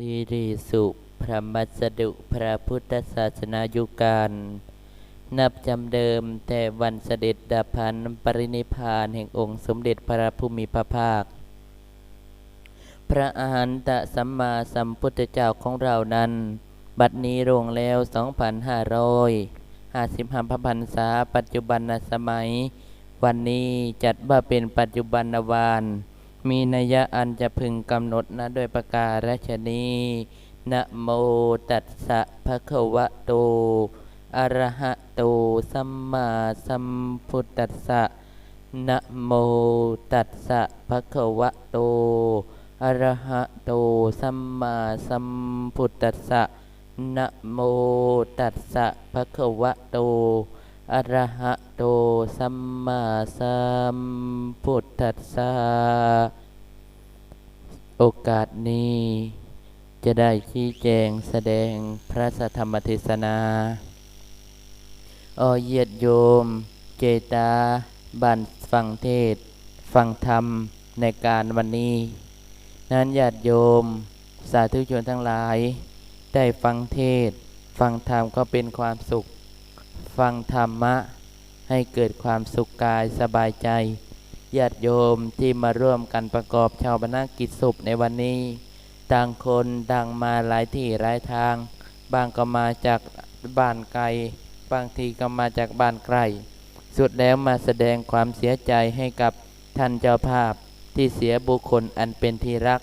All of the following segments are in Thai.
สิริสุพระมัสดุพระพุทธศาสนายุการนับจำเดิมแต่วันเสด็จดับพันปรินิพานแห่งองค์สมเด็จพระผู้มีพระภาค พระอาหารตะสัมมาสัมพุทธเจ้าของเรานั้น บัดนี้ลงแล้ว 2,555พระพรรษาปัจจุบันสมัย วันนี้จัดว่าเป็นปัจจุบันวาน มีนัยยะอันจะพึงกำหนดนะด้วยประการฉนี้ นะโมตัสสะภะคะวะโต อะระหะโต สัมมาสัมพุทธัสสะ นะโมตัสสะภะคะวะโต อะระหะโต สัมมาสัมพุทธัสสะ นะโมตัสสะภะคะวะโต อะระหะโต สัมมาสัมพุทธัสสะ โอกาสนี้ จะได้ชี้แจงแสดงพระสธรรมเทศนาออเยียดโยม เจตาบันฟังเทศ ฟังธรรมในการวันนี้ นั้นญาติโยม สาธุชนทั้งหลาย ได้ฟังเทศ ฟังธรรมก็เป็นความสุข ฟังธรรมะ ให้เกิดความสุขกายสบายใจ ญาติโยมที่มาร่วมกันประกอบชาวบนากิจศพในวันนี้ ต่างคนต่างมาหลายที่หลายทาง บางก็มาจากบ้านไกล บางทีก็มาจากบ้านใกล้สุดแล้วมาแสดงความเสียใจให้กับท่านเจ้าภาพที่เสียบุคคลอันเป็นที่รัก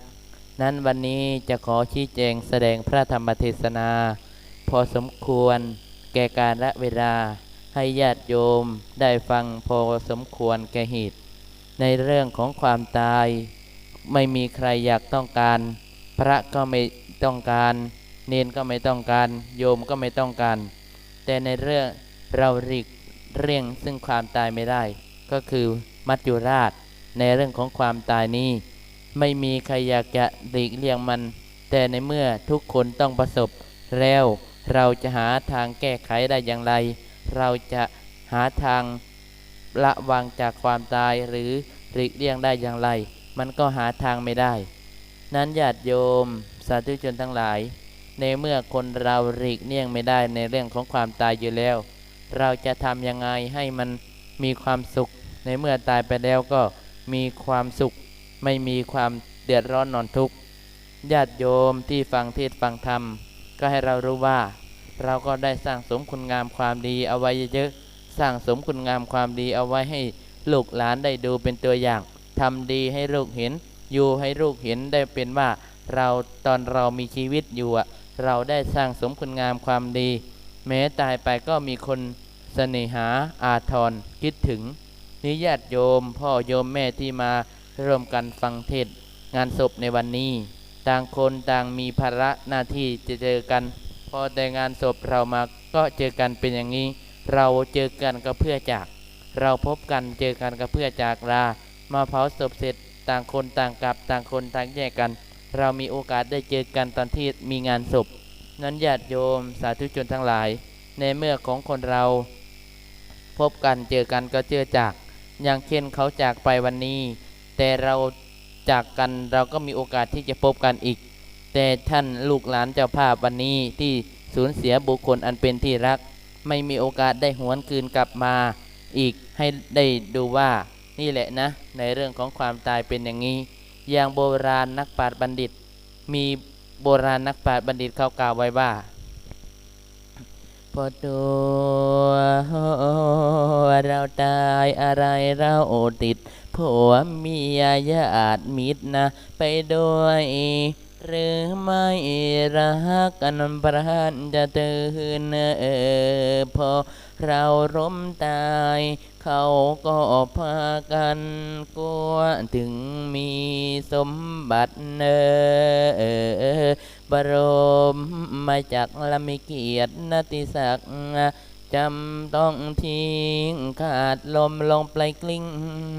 นั้นวันนี้จะขอชี้แจงแสดงพระธรรมเทศนา พอสมควรแก่การละเวลาให้ญาติโยมได้ฟังพอสมควรแก่เหตุ ในเรื่องของความตาย ไม่มีใครอยากต้องการ พระก็ไม่ต้องการ เนนก็ไม่ต้องการ โยมก็ไม่ต้องการ แต่ในเรื่องเราหลีกเลี่ยงซึ่งความตายไม่ได้ ก็คือมัจจุราช ในเรื่องของความตายนี้ ไม่มีใครอยากจะหลีกเลี่ยงมัน แต่ในเมื่อทุกคนต้องประสบแล้วเราจะหาทางแก้ไขได้อย่างไร เราจะหาทาง ละวางจากความตายหรือหลีกเลี่ยงได้อย่างไร มันก็หาทางไม่ได้ นั้นญาติโยมสาธุชนทั้งหลาย ในเมื่อคนเราหลีกเลี่ยงไม่ได้ในเรื่องของความตายอยู่แล้ว เราจะทำยังไงให้มันมีความสุข ในเมื่อตายไปแล้วก็มีความสุข ไม่มีความเดือดร้อนนอนทุกข์ญาติโยมที่ฟังเทศฟังธรรม ก็ให้เรารู้ว่า เราก็ได้สร้างสมคุณงามความดีเอาไว้เยอะ สร้างสมคุณงามความดีเอาไว้ให้ลูกหลานได้ดูเป็นตัวอย่างทำดีให้ลูกเห็น อยู่ให้ลูกเห็นได้เป็นว่า เราตอนเรามีชีวิตอยู่เราได้สร้างสมคุณงามความดี แม้ตายไปก็มีคนเสน่หาอาทรคิดถึง นิญาติโยม พ่อโยมแม่ที่มาร่วมกันฟังเทศงานศพในวันนี้ ต่างคนต่างมีภาระหน้าที่จะเจอกัน พอแต่งานศพเรามาก็เจอกันเป็นอย่างนี้ เราเจอกันก็เพื่อจาก เราพบกันเจอกันก็เพื่อจากลา มาเผาศพเสร็จต่างคนต่างกลับต่างคนต่างแยกกัน เรามีโอกาสได้เจอกันตอนที่มีงานศพ นั้นญาติโยมสาธุชนทั้งหลาย ในเมื่อของคนเรา พบกันเจอกันก็เจอจาก อย่างเช่นเขาจากไปวันนี้ แต่เราจากกันเราก็มีโอกาสที่จะพบกันอีก แต่ท่านลูกหลานเจ้าภาพวันนี้ที่สูญเสียบุคคลอันเป็นที่รัก ไม่มีโอกาสได้หวนคืนกลับมาอีกให้ได้ดูว่านี่แหละนะ ในเรื่องของความตายเป็นอย่างนี้ อย่างโบราณนักปราชญ์บัณฑิต มีโบราณนักปราชญ์บัณฑิตเขากล่าวไว้ว่าพอตัวเราตายอะไรเราติดผัวเมียญาติมิตรนะ ไปด้วย หรือไม่รักกันพระนจะตื่นเออพอเราร่มตาย เขาก็พากันกลัวถึงมีสมบัติเนอบรมมาจากละมิเกียรตินติศักดิ์จำต้องทิ้งขาดลมลงไปกลิ้ง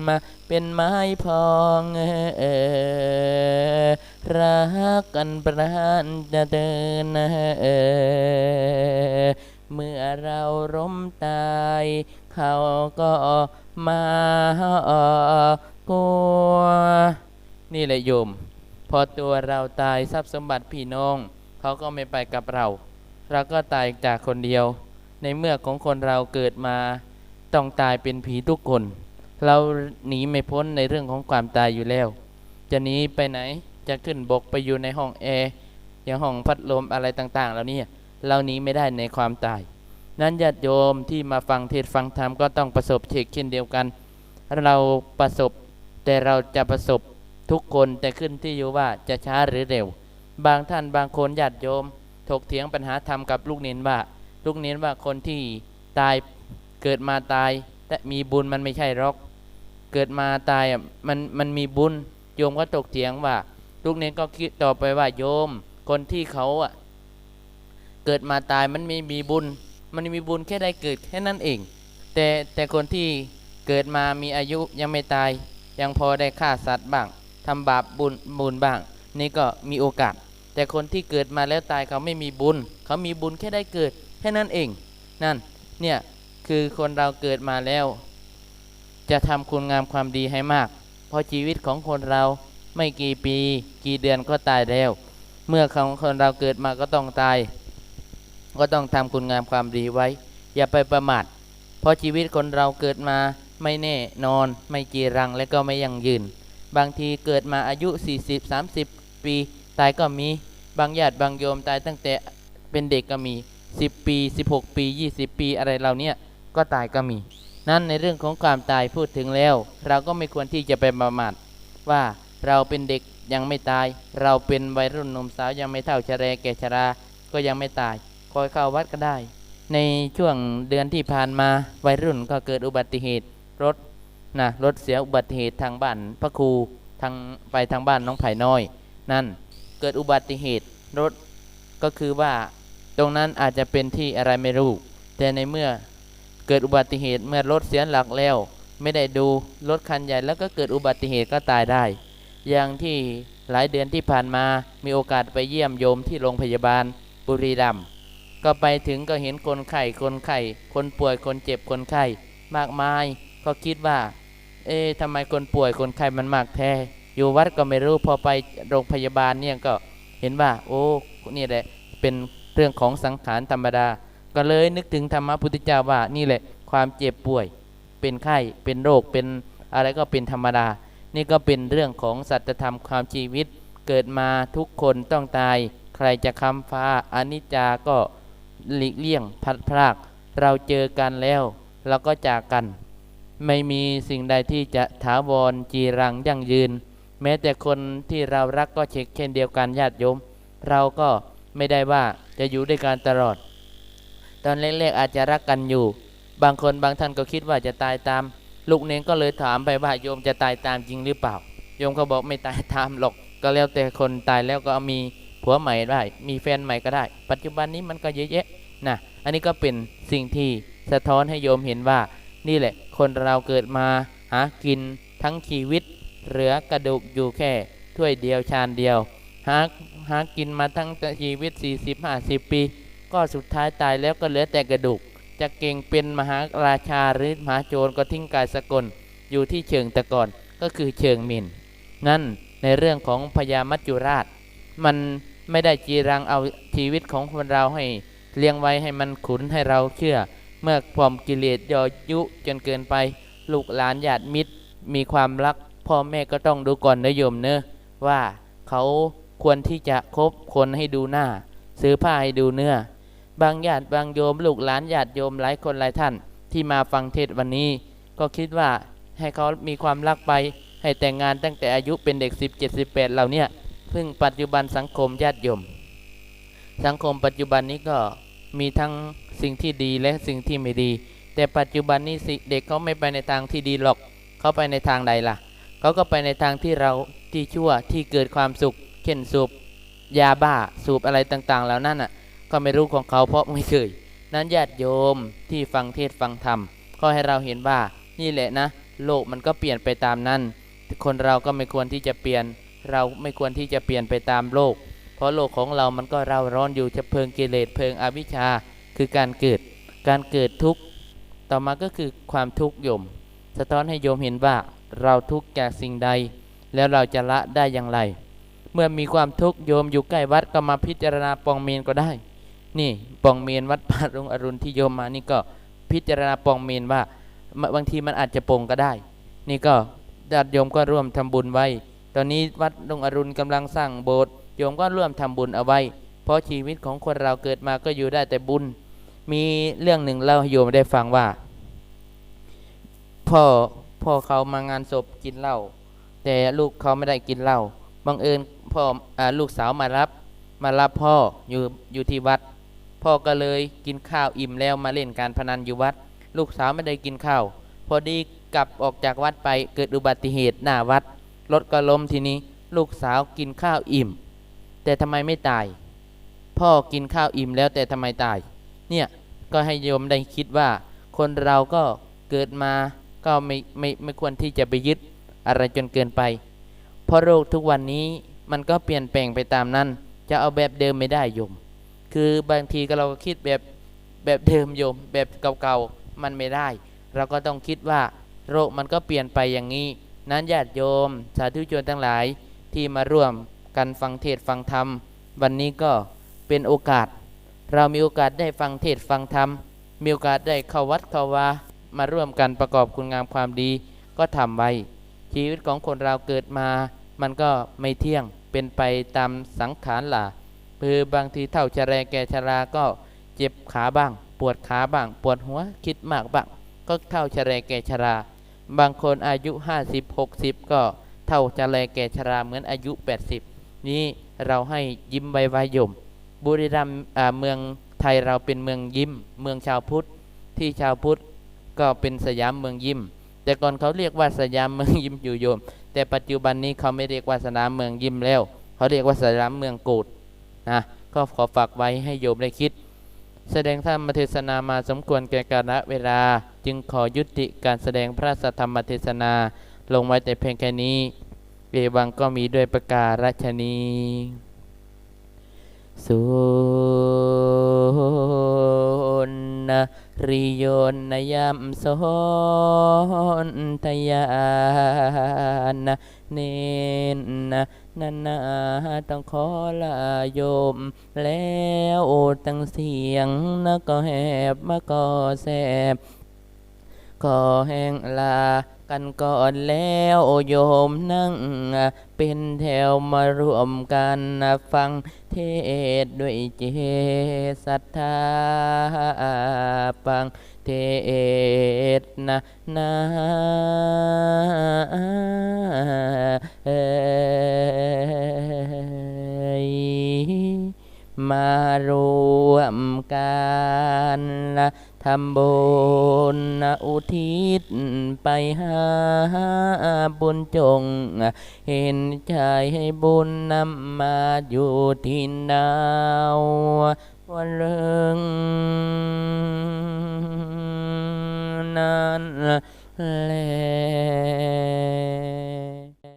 มาเป็นไม้พองเออ รักกันประหารจะเดินเออเมื่อเราร่มตาย เขาก็มากลัวนี่แหละโยมพพอตัวเราตายทรัพย์สมบัติพี่น้อง เขาก็ไม่ไปกับเรา เราก็ตายจากคนเดียว ในเมื่อของคนเราเกิดมา ต้องตายเป็นผีทุกคน เราหนีไม่พ้นในเรื่องของความตายอยู่แล้ว จะหนีไปไหน จะขึ้นบกไปอยู่ในห้องแอร์อย่างห้องพัดลมอะไรต่างๆแล้วเนี่ยเราหนีไม่ได้ในความตาย นั้นญาติโยมที่มาฟังเทศน์ฟังธรรมก็ต้องประสบเชกเช่นเดียวกัน เราประสบแต่เราจะประสบทุกคนแต่ขึ้นที่อยู่ว่าจะช้าหรือเร็ว บางท่านบางคนญาติโยม ถกเถียงปัญหาธรรมกับลูกเน้นว่า ลูกเน้นว่าคนที่ตายเกิดมาตาย แต่มีบุญมันไม่ใช่หรอก เกิดมาตายมันมันมีบุญโยมก็ตกเถียงว่า ลูกเน้นก็คิดต่อไปว่าโยม คนที่เขาอะเกิดมาตายมันไม่มีบุญ มันมีบุญแค่ได้เกิดแค่นั้นเอง แต่แต่คนที่เกิดมามีอายุยังไม่ตาย ยังพอได้ฆ่าสัตว์บ้างทำบาปบุญบุญบ้าง นี่ก็มีโอกาส แต่คนที่เกิดมาแล้วตายเขาไม่มีบุญ เขามีบุญแค่ได้เกิดแค่นั้นเอง นั่นเนี่ยคือคนเราเกิดมาแล้ว จะทำคุณงามความดีให้มาก เพราะชีวิตของคนเรา ไม่กี่ปี กี่เดือนก็ตายแล้ว เมื่อของคนเราเกิดมาก็ต้องตาย ก็ต้องทำคุณงามความดีไว้ อย่าไปประมาทเพราะชีวิตคนเราเกิดมาไม่แน่นอน ไม่จีรังและก็ไม่ยั่งยืน บางทีเกิดมาอายุ 40 30 ปี ตายก็มีบางญาติบางโยมตายตั้งแต่เป็นเด็กก็มี 10 ปี 16 ปี 20 ปีอะไรเหล่าเนี้ยก็ตายก็มี นั่นในเรื่องของความตายพูดถึงแล้ว เราก็ไม่ควรที่จะไปประมาทว่า เราเป็นเด็กยังไม่ตาย เราเป็นวัยรุ่นหนุ่มสาวยังไม่เท่าชะแรแก่ชราก็ยังไม่ตาย คอยเข้าวัดก็ได้ ในช่วงเดือนที่ผ่านมาวัยรุ่นก็เกิดอุบัติเหตุรถนะรถเสียอุบัติเหตุทางบ้านพระครูทางไปทางบ้านน้องไผ่น้อย นั่นเกิดอุบัติเหตุรถก็คือว่าตรงนั้นอาจจะเป็นที่อะไรไม่รู้ แต่ในเมื่อเกิดอุบัติเหตุเมื่อรถเสียหลักแล้ว ไม่ได้ดูรถคันใหญ่แล้วก็เกิดอุบัติเหตุก็ตายได้ อย่างที่หลายเดือนที่ผ่านมามีโอกาสไปเยี่ยมโยมที่โรงพยาบาลบุรีรัมย์ก็ไปถึงก็เห็นคนไข้คนไข้คนป่วยคนเจ็บคนไข้มากมาย ก็คิดว่า เอ๊ะทำไมคนป่วยคนไข้มันมากแท้ อยู่วัดก็ไม่รู้พอไปโรงพยาบาลเนี่ยก็เห็นว่า โอ้นี่แหละเป็นเรื่องของสังขารธรรมดา ก็เลยนึกถึงธรรมพุทธเจ้าว่านี่แหละความเจ็บป่วย เป็นไข้เป็นโรคเป็นอะไรก็เป็นธรรมดา นี่ก็เป็นเรื่องของสัจธรรมความชีวิต เกิดมาทุกคนต้องตาย ใครจะคำฟ้าอนิจจาก็หลีกเลี่ยงพัดพราก เราเจอกันแล้วเราก็จากกัน ไม่มีสิ่งใดที่จะถาวรจีรังยั่งยืน แม้แต่คนที่เรารักก็เช็คเช่นเดียวกันญาติโยม เราก็ไม่ได้ว่าจะอยู่ด้วยกันตลอด ตอนเล็กๆอาจจะรักกันอยู่ บางคนบางท่านก็คิดว่าจะตายตาม ลูกเนงก็เลยถามไปว่าโยมจะตายตามจริงหรือเปล่า โยมเขาบอกไม่ตายตามหรอก ก็แล้วแต่คนตายแล้วก็มีผัวใหม่ได้ มีแฟนใหม่ก็ได้ ปัจจุบันนี้มันก็เยอะแยะนะอันนี้ก็เป็นสิ่งที่สะท้อนให้โยมเห็นว่า นี่แหละ คนเราเกิดมาหากินทั้งชีวิต เหลือกระดูกอยู่แค่ถ้วยเดียวชานเดียว หาหากินมาทั้งชีวิต 40-50 ปี ก็สุดท้ายตายแล้วก็เหลือแต่กระดูก จะเก่งเป็นมหาราชาหรือมหาโจรก็ทิ้งกายสกลอยู่ที่เชิงตะกอนก็คือเชิงมินนั่นในเรื่องของพญามัจจุราช มันไม่ได้จีรังเอาชีวิตของคนเราให้เลี้ยงไว้ให้มันขุนให้เราเชื่อ เมื่อความกิเลสย่อยุจนเกินไป ลูกหลานญาติมิตร มีความรัก พ่อแม่ก็ต้องดูก่อนนะโยมเนอะว่าเขาควรที่จะคบคนให้ดูหน้า ซื้อผ้าให้ดูเนื้อ บางญาติบางโยมลูกหลานญาติโยมหลายคนหลายท่านที่มาฟังเทศวันนี้ ก็คิดว่าให้เขามีความรักไป ให้แต่งงานตั้งแต่อายุเป็นเด็ก17 18เหล่าเนี้ยพึ่งปัจจุบันสังคมญาติโยม สังคมปัจจุบันนี้ก็มีทั้งสิ่งที่ดีและสิ่งที่ไม่ดี แต่ปัจจุบันนี้สิเด็กเขาไม่ไปในทางที่ดีหรอก เขาไปในทางใดล่ะ เขาก็ไปในทางที่เราที่ชั่วที่เกิดความสุขเช่นสูบยาบ้าสูบอะไรต่างๆแล้วนั่นอะ ก็ไม่รู้ของเขาเพราะไม่เคย นั้นญาติโยมที่ฟังเทศฟังธรรม ก็ให้เราเห็นว่านี่แหละนะ โลกมันก็เปลี่ยนไปตามนั้น คนเราก็ไม่ควรที่จะเปลี่ยน เราไม่ควรที่จะเปลี่ยนไปตามโลก เพราะโลกของเรามันก็เราร้อนอยู่จะเพลิงกิเลสเพลิงอวิชชาคือการเกิด การเกิดทุกข์ต่อมาก็คือความทุกข์โยม สะท้อนให้โยมเห็นว่าเราทุกข์จากสิ่งใด แล้วเราจะละได้อย่างไร เมื่อมีความทุกข์โยมอยู่ใกล้วัดก็มาพิจารณาปองเมนก็ได้ นี่ปองเมนวัดป่ารงอรุณที่โยมมานี่ก็พิจารณาปองเมนว่าบางทีมันอาจจะปงก็ได้ นี่ก็ญาติโยมก็ร่วมทำบุญไว้ ตอนนี้วัดดงอรุณกำลังสร้างโบสถ์โยมก็ร่วมทำบุญเอาไว้ เพราะชีวิตของคนเราเกิดมาก็อยู่ได้แต่บุญ มีเรื่องหนึ่งเล่าโยมได้ฟังว่า พ่อพ่อเขามางานศพกินเหล้าแต่ลูกเขาไม่ได้กินเหล้าบังเอิญพ่ออลูกสาวมารับ มารับพ่ออยู่อยู่ที่วัด พ่อก็เลยกินข้าวอิ่มแล้วมาเล่นการพนันอยู่วัด ลูกสาวไม่ได้กินข้าว พอดีกลับออกจากวัดไปเกิดอุบัติเหตุหน้าวัด รถก็ล้มทีนี้ ลูกสาวกินข้าวอิ่ม แต่ทำไมไม่ตาย พ่อกินข้าวอิ่มแล้วแต่ทำไมตาย เนี่ยก็ให้โยมได้คิดว่า คนเราก็เกิดมาก็ไม่ไม่ไม่ควรที่จะไปยึดอะไรจนเกินไป เพราะโรคทุกวันนี้มันก็เปลี่ยนแปลงไปตามนั้น จะเอาแบบเดิมไม่ได้โยม คือบางทีก็เราคิดแบบแบบเดิมโยมแบบเก่าๆมันไม่ได้ เราก็ต้องคิดว่าโรคมันก็เปลี่ยนไปอย่างนี้ นั้นญาติโยม สาธุชนทั้งหลายที่มาร่วมกันฟังเทศฟังธรรม วันนี้ก็เป็นโอกาส เรามีโอกาสได้ฟังเทศฟังธรรม มีโอกาสได้เข้าวัดเข้าวามาร่วมกันประกอบคุณงามความดี ก็ทำไว้ ชีวิตของคนเราเกิดมา มันก็ไม่เที่ยงเป็นไปตามสังขารล่ะ คือบางทีเท่าชะแรงแก่ชราก็เจ็บขาบ้าง ปวดขาบ้าง ปวดหัวคิดมากบ้าง ก็เท่าชะแรงแก่ชรา บางคนอายุ 50 60 ก็เท่าชะแรงแก่ชราเหมือนอายุ 80 นี้เราให้ยิ้มไว้ไว้ยม บุรีรัมย์เมืองไทยเราเป็นเมืองยิ้ม เมืองชาวพุทธที่ชาวพุทธก็เป็นสยามเมืองยิ้ม แต่ก่อนเขาเรียกว่าสยามเมืองยิ้มอยู่โยม แต่ปัจจุบันนี้เขาไม่เรียกว่าสนามเมืองยิ้มแล้ว เขาเรียกว่าสยามเมืองโกรธ นะก็ขอฝากไว้ให้โยมได้คิด แสดงธรรมเทศนามาสมควรแก่กาลเวลา จึงขอยุติการแสดงพระสัทธรรมเทศนาลงไว้แต่เพียงแค่นี้เอวังก็มีด้วยประการฉนีสุนริยนนยามสนทยานเนน นานาต้องขอลาโยม แล้วตั้งเสียงนะก็แหบมาก็แสบขอแห่งลากันก่อนแล้วโยมนั่ง เป็นแถวมารวมกันฟังเทศด้วยเจศรัทธาฟัง เทศน์นะนะเอมารวมกันละทำบุญอุทิศไปหาบุญจง เห็นใจให้บุญนำมาอยู่ที่ดาว วันเรื่องนั้นแล